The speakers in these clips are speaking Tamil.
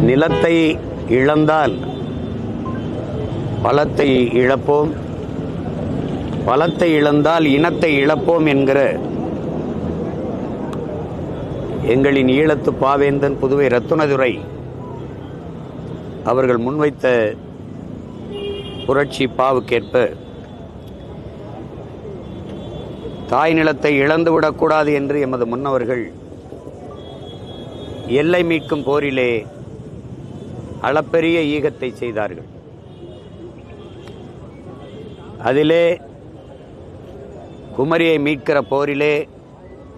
நிலத்தை இழந்தால் பலத்தை இழப்போம். பலத்தை இழந்தால் இனத்தை இழப்போம் என்கிற எங்களின் ஈழத்து பாவேந்தன் புதுவை ரத்துனதுரை அவர்கள் முன்வைத்த புரட்சி பாவுக்கேற்ப தாய் நிலத்தை இழந்துவிடக்கூடாது என்று எமது முன்னவர்கள் எல்லை மீட்கும் போரிலே அளப்பெரிய ஈகத்தை செய்தார்கள். அதிலே குமரியை மீட்கிற போரிலே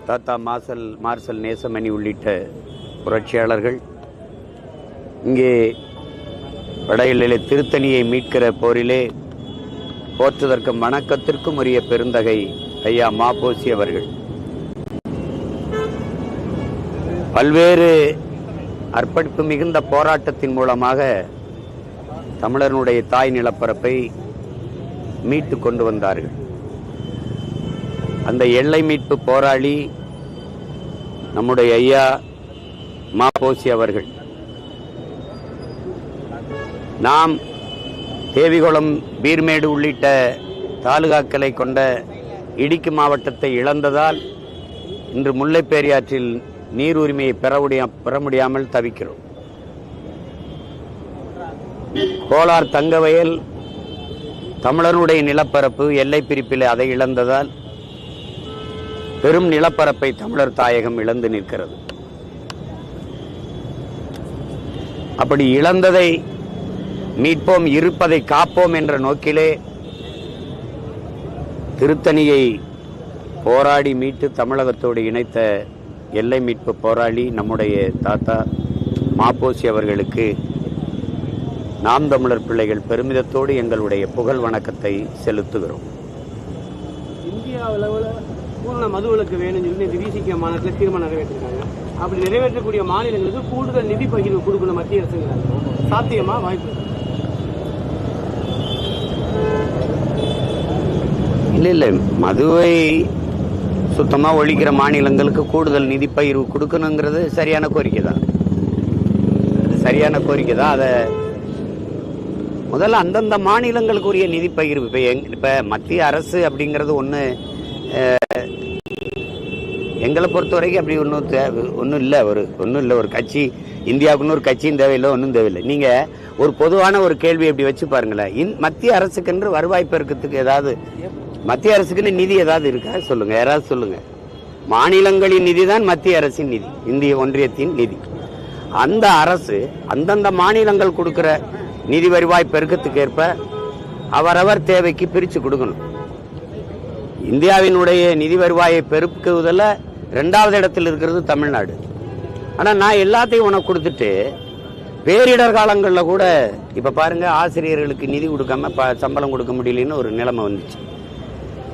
தாத்தா மார்சல் மார்சல் நேசமணி உள்ளிட்ட புரட்சியாளர்கள் இங்கே வடையிலே திருத்தணியை மீட்கிற போரிலே போற்றுதற்கும் வணக்கத்திற்கும் உரிய பெருந்தகை ஐயா மாபோசி அவர்கள். பல்வேறு அர்ப்பணிப்பு மிகுந்த போராட்டத்தின் மூலமாக தமிழனுடைய தாய் நிலப்பரப்பை மீட்டு கொண்டு வந்தார்கள். அந்த எல்லை மீட்பு போராளி நம்முடைய ஐயா மாபோசி அவர்கள். நாம் தேவிகுளம் பீர்மேடு உள்ளிட்ட தாலுகாக்களை கொண்ட இடுக்கி மாவட்டத்தை இழந்ததால் இன்று முல்லைப்பேரியாற்றில் நீர் உரிமையை பெற பெற முடியாமல் தவிக்கிறோம். கோலார் தங்கவயல் தமிழருடைய நிலப்பரப்பு எல்லை பிரிப்பில் அதை இழந்ததால் பெரும் நிலப்பரப்பை தமிழர் தாயகம் இழந்து நிற்கிறது. அப்படி இழந்ததை மீட்போம் இருப்பதை காப்போம் என்ற நோக்கிலே திருத்தணியை போராடி மீட்டு தமிழகத்தோடு இணைத்த எல்லை மீட்பு போராளி நம்முடைய தாத்தா மாப்போசி அவர்களுக்கு நாம் தமிழர் பிள்ளைகள் பெருமிதத்தோடு எங்களுடைய புகழ் வணக்கத்தை செலுத்துகிறோம். இந்தியா அளவில் பூர்ண மதுவிலக்கு வேணும்னு சொல்லி விசிக மாநிலத்தில் தீர்மானம் நிறைவேற்றிருக்காங்க. அப்படி நிறைவேற்றக்கூடிய மாநிலங்களுக்கு கூடுதல் நிதி பகிர்வு கொடுக்கணும் மத்திய அரசுங்கிறாங்க. சாத்தியமா? வாய்ப்பு? இல்லை இல்லை. மதுவை சுத்தமாக ஒழிக்கிற மாநிலங்களுக்கு கூடுதல் நிதி பயிர்வு கொடுக்கணுங்கிறது சரியான கோரிக்கை தான். சரியான கோரிக்கை தான். அதை முதல்ல அந்தந்த மாநிலங்களுக்கு உரிய நிதி பகிர்வு. இப்போ எங் இப்போ மத்திய அரசு அப்படிங்கிறது ஒன்று எங்களை பொறுத்த வரைக்கும் அப்படி ஒன்றும் தேவை ஒன்றும் இல்லை. ஒரு ஒன்றும் இல்லை. ஒரு கட்சி இந்தியாவுக்குன்னு ஒரு கட்சியும் தேவையில்லை ஒன்றும் தேவையில்லை. நீங்கள் ஒரு பொதுவான ஒரு கேள்வி அப்படி வச்சு பாருங்களேன். இன் மத்திய அரசுக்கென்று வருவாய் பெருக்கத்துக்கு ஏதாவது மத்திய அரசுக்குன்னு நிதி ஏதாவது இருக்கா? சொல்லுங்க யாராவது சொல்லுங்க. மாநிலங்களின் நிதி தான் மத்திய அரசின் நிதி இந்திய ஒன்றியத்தின் நிதி. அந்த அரசு அந்தந்த மாநிலங்கள் கொடுக்கிற நிதி வருவாய் பெருக்கத்துக்கு ஏற்ப அவரவர் தேவைக்கு பிரித்து கொடுக்கணும். இந்தியாவினுடைய நிதி வருவாயை பெருக்குவதில் ரெண்டாவது இடத்தில் இருக்கிறது தமிழ்நாடு. ஆனால் நான் எல்லாத்தையும் உனக்கு கொடுத்துட்டு பேரிடர் காலங்களில் கூட இப்போ பாருங்க ஆசிரியர்களுக்கு நிதி கொடுக்காம ப சம்பளம் கொடுக்க முடியலன்னு ஒரு நிலைமை வந்துச்சு.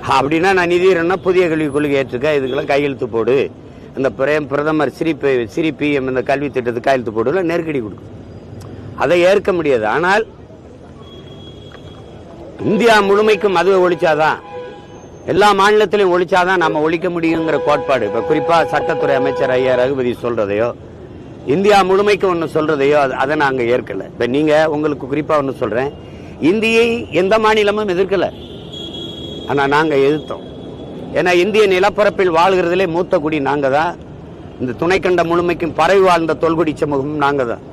அப்படின்னா நான் நிதி புதிய கல்விக் கொள்கை ஏற்றுக்க இதுக்கெல்லாம் கையெழுத்து போடு. இந்த பிரேம் பிரதமர் சிரி பி- பிஎம் இந்த கல்வி திட்டத்துக்கு கையெழுத்து போடுல நெருக்கடி கொடுக்கும். அதை ஏற்க முடியாது. ஆனால் இந்தியா முழுமைக்கும் மதுவை ஒழிச்சாதான் எல்லா மாநிலத்திலையும் ஒழிச்சாதான் நம்ம ஒழிக்க முடியுங்கிற கோட்பாடு. இப்போ குறிப்பாக சட்டத்துறை அமைச்சர் ஐயா ரகுபதி சொல்றதையோ இந்தியா முழுமைக்கு ஒன்று சொல்றதையோ அதை நாங்கள் ஏற்கலை. இப்போ நீங்கள் உங்களுக்கு குறிப்பாக ஒன்று சொல்கிறேன் இந்தியை எந்த மாநிலமும் எதிர்க்கலை. ஆனால் நாங்கள் எதிர்த்தோம். ஏன்னா இந்திய நிலப்பரப்பில் வாழ்கிறதுலே மூத்த குடி நாங்கள் தான். இந்த துணைக்கண்ட முழுமைக்கும் பரவி வாழ்ந்த தொல்குடி சமூகம் நாங்கள் தான்.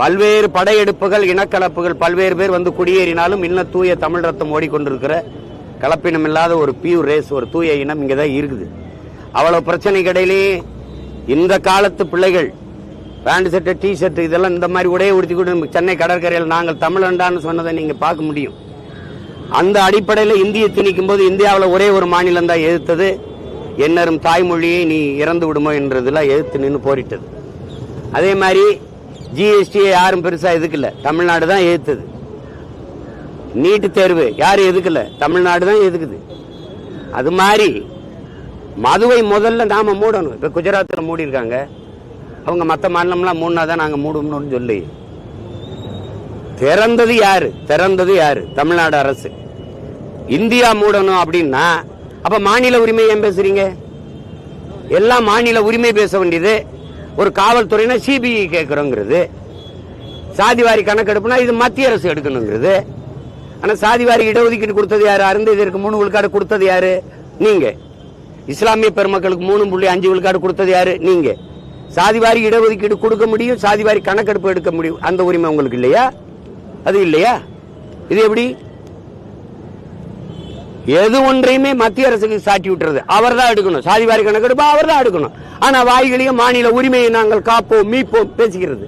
பல்வேறு படையெடுப்புகள் இனக்கலப்புகள் பல்வேறு பேர் வந்து குடியேறினாலும் இன்னும் தூய தமிழ் ரத்தம் ஓடிக்கொண்டிருக்கிற கலப்பினம் இல்லாத ஒரு பியூர் ரேஸ் ஒரு தூய இனம் இங்கே தான் இருக்குது. அவ்வளோ பிரச்சனைக்கு இடையிலேயே இந்த காலத்து பிள்ளைகள் பேண்ட் ஷர்ட்டு டி இதெல்லாம் இந்த மாதிரி உடைய உடுத்தி கூட சென்னை கடற்கரையில் நாங்கள் தமிழண்டான்னு சொன்னதை நீங்கள் பார்க்க முடியும். அந்த அடிப்படையில் இந்தியை திணிக்கும் போது இந்தியாவில் ஒரே ஒரு மாநிலம் தான் எதிர்த்தது. என்னரும் தாய்மொழியை நீ இறந்து விடுமோ என்றதெல்லாம் எதிர்த்து நின்று போரிட்டது. அதே மாதிரி ஜிஎஸ்டியை யாரும் பெருசாக எதுக்கல தமிழ்நாடு தான் எதிர்த்தது. நீட்டு தேர்வு யாரும் எதுக்கல தமிழ்நாடு தான் எதுக்குது அது மாதிரி மதுவை முதல்ல நாம மூடணும். இப்ப குஜராத்தில் மூடி இருக்காங்க அவங்க மற்ற மாநிலம்லாம் மூணா தான் நாங்கள் மூடணும்னு சொல்லி. திறந்தது யாரு? திறந்தது யாரு? தமிழ்நாடு அரசு. இந்தியா மூடணும் அப்படின்னா அப்ப மாநில உரிமை ஏன் பேசுறீங்க? எல்லாம் மாநில உரிமை பேச வேண்டியது. ஒரு காவல்துறைனா சிபிஐ கேட்கிறோங்கிறது சாதிவாரி கணக்கெடுப்புனா இது மத்திய அரசு எடுக்கணுங்கிறது. ஆனா சாதிவாரி இடஒதுக்கீடு கொடுத்தது யாரு? அருந்ததிற்கு மூணு விழுக்காடு கொடுத்தது யாரு? நீங்க. இஸ்லாமிய பெருமக்களுக்கு மூணு புள்ளி அஞ்சு விழுக்காடு கொடுத்தது யாரு? நீங்க. சாதிவாரி இடஒதுக்கீடு கொடுக்க முடியும் சாதிவாரி கணக்கெடுப்பு எடுக்க முடியும். அந்த உரிமை உங்களுக்கு இல்லையா? அது இல்லையா? இது எப்படி? எது ஒன்றையுமே மத்திய அரசுக்கு சாட்டி விட்டுறது. அவர் தான் எடுக்கணும் சாதிவாரி கணக்கெடுப்பு அவர் தான் எடுக்கணும். ஆனா வாய்களையும் மாநில உரிமையை நாங்கள் காப்போம் மீட்போம் பேசுகிறது